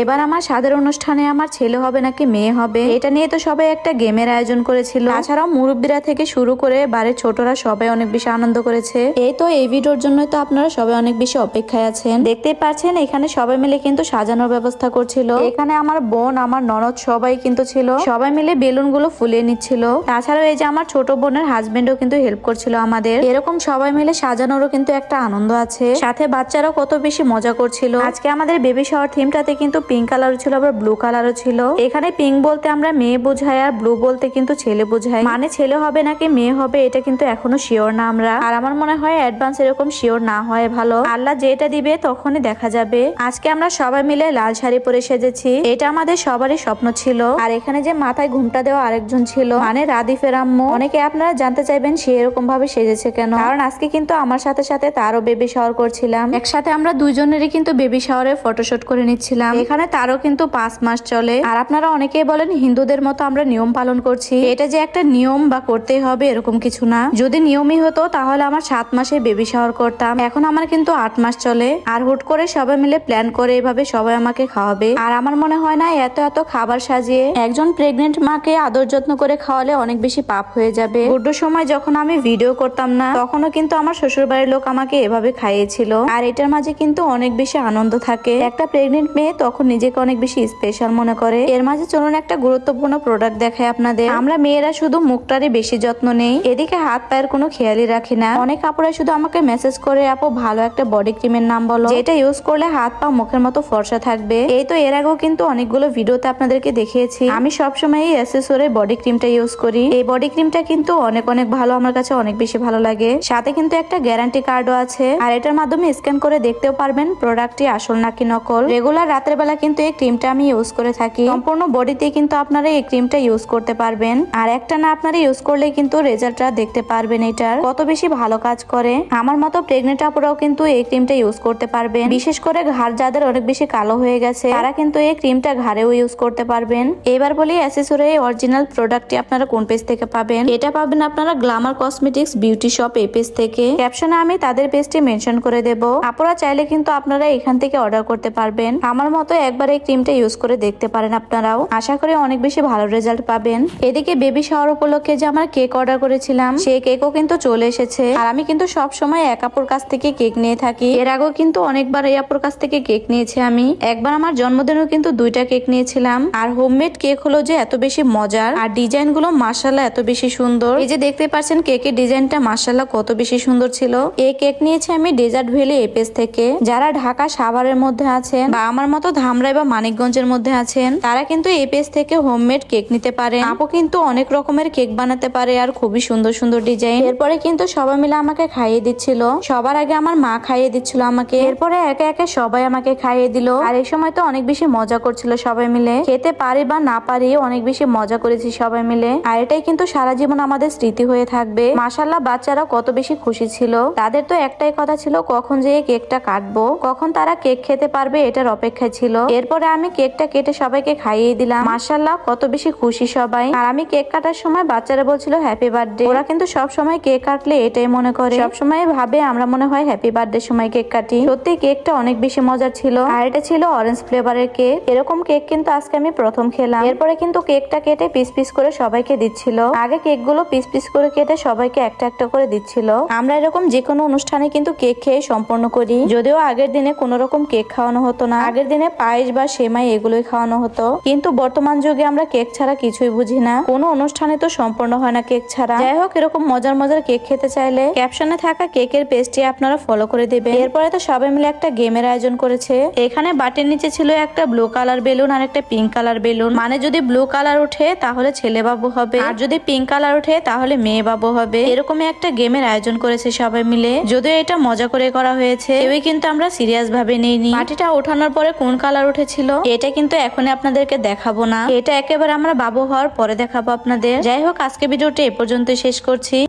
এবার আমার স্বাদের অনুষ্ঠানে আমার ছেলে হবে নাকি মেয়ে হবে? এটা নিয়ে তো সবাই একটা গেমের আয়োজন করেছিল। তাছাড়াও মুরব্বীরা থেকে শুরু করে বাড়ির ছোটরা সবাই অনেক বেশি আনন্দ করেছে। এই তো এই ভিডিওর জন্য তো আপনারা সবাই অনেক বেশি অপেক্ষায় আছেন। দেখতেই পাচ্ছেন, এখানে সবাই মিলে কিন্তু সাজানোর ব্যবস্থা করছিল। এখানে আমার বোন, আমার ননদ সবাই কিন্তু ছিল। সবাই মিলে বেলুনগুলো ফুলিয়ে নিচ্ছিল। তাছাড়াও এই যে আমার ছোট বোনের হাজবেন্ডও কিন্তু হেল্প করছিল আমাদের। এরকম সবাই মিলে সাজানোরও কিন্তু একটা আনন্দ আছে। সাথে বাচ্চারাও কত বেশি মজা করছিল। আজকে আমাদের বেবি শাওয়ার থিমটাতে কিন্তু পিঙ্ক কালারও ছিল, আবার ব্লু কালারও ছিল। এখানে পিঙ্ক বলতে আমরা মেয়ে বোঝাই, আর ব্লু বলতে কিন্তু ছেলে বোঝাই। মানে ছেলে হবে নাকি মেয়ে হবে, এটা কিন্তু এখনও শিওর না আমরা। আর আমার মনে হয় অ্যাডভান্স এরকম শিওর না হয় ভালো। আল্লাহ যেটা দিবে তখনই দেখা যাবে। আজকে আমরা সবাই মিলে লাল শাড়ি পরে সেজেছি। এটা আমাদের সবারই স্বপ্ন ছিল। আর এখানে যে মাথায় ঘুমটা দেওয়া আরেকজন ছিল মানে রাদিফের আম্মু। অনেকে আপনারা জানতে চাইবেন সে এরকম ভাবে সেজেছে কেন। কারণ আজকে কিন্তু আমার সাথে সাথে তারও বেবি শাওয়ার করছিলাম। একসাথে আমরা দুজনেরই কিন্তু বেবি শাওয়ারে ফটোশুট করে নিচ্ছিলাম। এখানে তারও কিন্তু পাঁচ মাস চলে। আর আপনারা অনেকেই বলেন, হিন্দুদের মতো আমরা নিয়ম পালন করছি। এটা যে একটা নিয়ম বা করতেই হবে এরকম কিছু না। যদি নিয়মই হতো, তাহলে আমার সাত মাসে বেবি শাওয়ার করতাম। এখন আমার কিন্তু আট মাস চলে। আর হুট করে সবাই মিলে প্ল্যান করে এভাবে সবাই আমাকে খাওয়াবে। আর আমার মনে হয় না, এত এত খাবার সাজিয়ে একজন প্রেগনেন্ট মাকে আদর যত্ন করে খাওয়ালে অনেক বেশি পাপ হয়ে যাবে। গুড্ডোর সময় যখন আমি ভিডিও করতাম না, তখনও কিন্তু আমার শ্বশুর বাড়ির লোক আমাকে এভাবে খাইয়েছিল। আর এটার মাঝে কিন্তু অনেক বেশি আনন্দ থাকে। একটা প্রেগনেন্ট মেয়ে তখন নিজেকে অনেক বেশি স্পেশাল মনে করে। এর মাঝে চলুন একটা গুরুত্বপূর্ণ প্রোডাক্ট দেখায় আপনাদের। আমরা মেয়েরা শুধু মুখটারই বেশি যত্ন নেই, এদিকে হাত পায়ের কোনো খেয়ালই রাখি না। অনেক আপুরা শুধু আমাকে মেসেজ করে, আপু, ভালো একটা বডি ক্রিমের নাম বলো। যেটা ইউজ করলে হাত পা মুখের মতো ফর্সা থাকবে। এই তো এর আগেও কিন্তু অনেকগুলো ভিডিওতে আপনাদেরকে দেখিয়েছি। আমি সবসময় এই অ্যাসেসরের বডি ক্রিমটা ইউজ করি। এই বডি ক্রিমটা কিন্তু অনেক অনেক ভালো, আমার কাছে অনেক বেশি ভালো লাগে। সাথে কিন্তু একটা গ্যারান্টি কার্ডও আছে। আর এটার মাধ্যমে স্ক্যান করে দেখতেও পারবেন প্রোডাক্টটি আসল নাকি নকল। রেগুলার রাতের বেলা কিন্তু এই ক্রিমটা আমি ইউজ করে থাকি। সম্পূর্ণ বডিতে কিন্তু আপনারা এই ক্রিমটা ইউজ করতে পারবেন। আর একটা না আপনারা ইউজ করলে কিন্তু রেজাল্টটা দেখতে পারবেন এটার। কত বেশি ভালো কাজ করে। আমার মতো প্রেগনেন্ট আপুরাও কিন্তু এই ক্রিমটা ইউজ করতে পারবেন। বিশেষ করে ঘাড় যাদের অনেক বেশি কালো হয়ে গেছে, তারা কিন্তু এই ক্রিমটা ঘাড়েও ইউজ করতে পারবেন। এবার বলি অ্যাসেসরি অরিজিনাল প্রোডাক্টটি আপনারা কোন পেজ থেকে পাবেন? এটা পাবেন আপনারা গ্লামার কসমেটিক্স বিউটি শপ এই পেজ থেকে। ক্যাপশনে আমি তাদের পেজটি মেনশন করে দেব। আপুরা চাইলে কিন্তু আপনারা এখান থেকে অর্ডার করতে পারবেন। আমার মতো একবার এই ক্রিমটা ইউজ করে দেখতে পারেন আপনারাও। আশা করি অনেক বেশি ভালো রেজাল্ট পাবেন। এদিকে বেবি শাওয়ার উপলক্ষে যে আমার কেক অর্ডার করেছিলাম, সেই কেকও কিন্তু চলে এসেছে। আর আমি কিন্তু সব সময় এক আপুর কাছ থেকে কেক নিয়ে থাকি। এর আগেও কিন্তু অনেকবার এই আপুর কাছ থেকে কেক নিয়েছি আমি। একবার আমার জন্মদিনেও কিন্তু দুইটা কেক নিয়েছিলাম। আর হোমমেড কেক হলো যে এত বেশি মজার। আর ডিজাইনগুলো মাসাল্লাহ এত বেশি সুন্দর। এই যে দেখতে পাচ্ছেন কেকের ডিজাইনটা মাসাল্লাহ কত বেশি সুন্দর ছিল। এই কেক নিয়েছি আমি ডেজার্ট ভ্যালি এপেস থেকে। যারা ঢাকা সাভারের মধ্যে আছেন বা আমার মতো ধামরাই বা মানিকগঞ্জের মধ্যে আছেন, তারা কিন্তু এই পেজ থেকে হোমমেড কেক নিতে পারে আপু কিন্তু অনেক রকমের কেক বানাতে পারে আর খুবই সুন্দর সুন্দর ডিজাইন এরপরে কিন্তু সবাই মিলে আমাকে খাইয়ে দিচ্ছিল। সবার আগে আমার মা খাইয়ে দিচ্ছিল আমাকে। এরপরে একে একে সবাই আমাকে খাইয়ে দিল। আর এই সময় তো অনেক বেশি মজা করছিল সবাই মিলে। খেতে পারি বা না পারি অনেক বেশি মজা করেছি সবাই মিলে। আর এটাই কিন্তু সারা জীবন আমাদের স্মৃতি হয়ে থাকবে। মাসাল্লাহ বাচ্চারা কত বেশি খুশি ছিল। তাদের তো একটাই কথা ছিল, কখন যে কেকটা কাটবো, কখন তারা কেক খেতে পারবে এটার অপেক্ষায় ছিল। এরপরে আমি কেকটা কেটে সবাইকে খাইয়ে দিলাম। মাসাল্লাহ কত বেশি খুশি সবাই। আর আমি কেক কাটার সময় বাচ্চারা বলছিল হ্যাপি বার্থডে ওরা কিন্তু সব সময় কেক কাটলে এটাই মনে করে। সব সময় ভাবে, আমরা মনে হয় হ্যাপি বার্থডে সময় কেক কাটি। সত্যি, কেকটা অনেক বেশি মজার ছিল। আর এটা ছিল অরেঞ্জ ফ্লেভারের কেক। এরকম কেক কিন্তু আজকে আমি প্রথম খেলাম। এরপরে কিন্তু কেকটা কেটে পিস পিস করে সবাইকে দিচ্ছিল। আগে কেকগুলো পিস পিস করে কেটে সবাইকে একটা একটা করে দিচ্ছিল। আমরা এরকম যে কোনো অনুষ্ঠানে কিন্তু কেক খেয়ে সম্পন্ন করি। যদিও আগের দিনে কোনো রকম কেক খাওয়ানো হতো না। আগের দিনে পায়েস বা সেমাই এগুলোই খাওয়ানো হতো। কিন্তু বর্তমান যুগে আমরা কেক ছাড়া কিছুই বুঝি না। কোনো অনুষ্ঠানে তো সম্পূর্ণ হয় না কেক ছাড়া। যাই হোক, এরকম মজার মজার কেক খেতে চাইলে ক্যাপশনে থাকা কেকের পেজটি আপনারা ফলো করে দেবেন। এরপরে তো সবাই মিলে একটা গেমের আয়োজন করেছে। এখানে বাটির নিচে ছিল একটা ব্লু কালার বেলুন আর একটা পিঙ্ক কালার বেলুন। মানে যদি ব্লু কালার উঠে তাহলে ছেলে বাবু হবে। আর যদি পিঙ্ক কালার উঠে তাহলে মেয়ে বাবু হবে। এরকমই একটা গেমের আয়োজন করেছে সবাই মিলে। যদিও এটা মজা করে করা হয়েছে। কেউই কিন্তু আমরা সিরিয়াস ভাবে নেইনি। মাটিটা ওঠানোর পরে কোন কালার উঠেছিল। এটা কিন্তু এখন আপনাদেরকে দেখাবো না। এটা একেবারে আমরা বাবু হওয়ার পরে দেখাবো আপনাদের। যাই হোক, আজকে ভিডিওটি এ পর্যন্ত শেষ করছি।